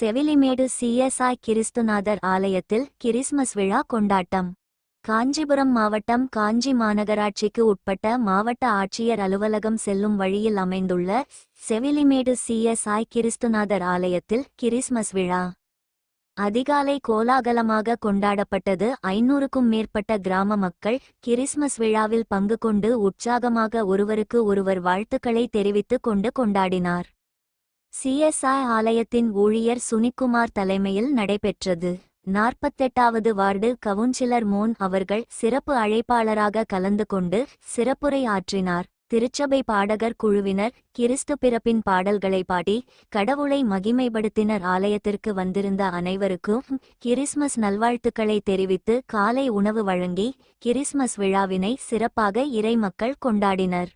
Sevilimedu CSI கிறிஸ்துநாதர் ஆலயத்தில் Christmas விழா கொண்டாட்டம். காஞ்சிபுரம் மாவட்டம் காஞ்சி மாநகராட்சிக்கு உட்பட்ட மாவட்ட ஆட்சியர் அலுவலகம் செல்லும் வழியில் அமைந்துள்ள செவிலிமேடு சிஎஸ்ஐ கிறிஸ்துநாதர் ஆலயத்தில் கிறிஸ்மஸ் விழா. அதிகாலை கோலாகலமாக கொண்டாடப்பட்டது ஐநூறுக்கும் மேற்பட்ட கிராம மக்கள் கிறிஸ்மஸ் விழாவில் பங்கு கொண்டு உற்சாகமாக ஒருவருக்கு ஒருவர் வாழ்த்துக்களை தெரிவித்துக் கொண்டு கொண்டாடினார். சிஎஸ்ஐ ஆலயத்தின் ஊழியர் சுனிக்குமார் தலைமையில் நடைபெற்றது. நாற்பத்தெட்டாவது வார்டு கவுன்சிலர் மோன் அவர்கள் சிறப்பு அழைப்பாளராக கலந்து கொண்டு சிறப்புரை ஆற்றினார். திருச்சபை பாடகர் குழுவினர் கிறிஸ்து பிறப்பின் பாடல்களை பாடி கடவுளை மகிமைப்படுத்தினர். ஆலயத்திற்கு வந்திருந்த அனைவருக்கும் கிறிஸ்மஸ் நல்வாழ்த்துக்களை தெரிவித்து காலை உணவு வழங்கி கிறிஸ்மஸ் விழாவினை சிறப்பாக இறைமக்கள் கொண்டாடினர்.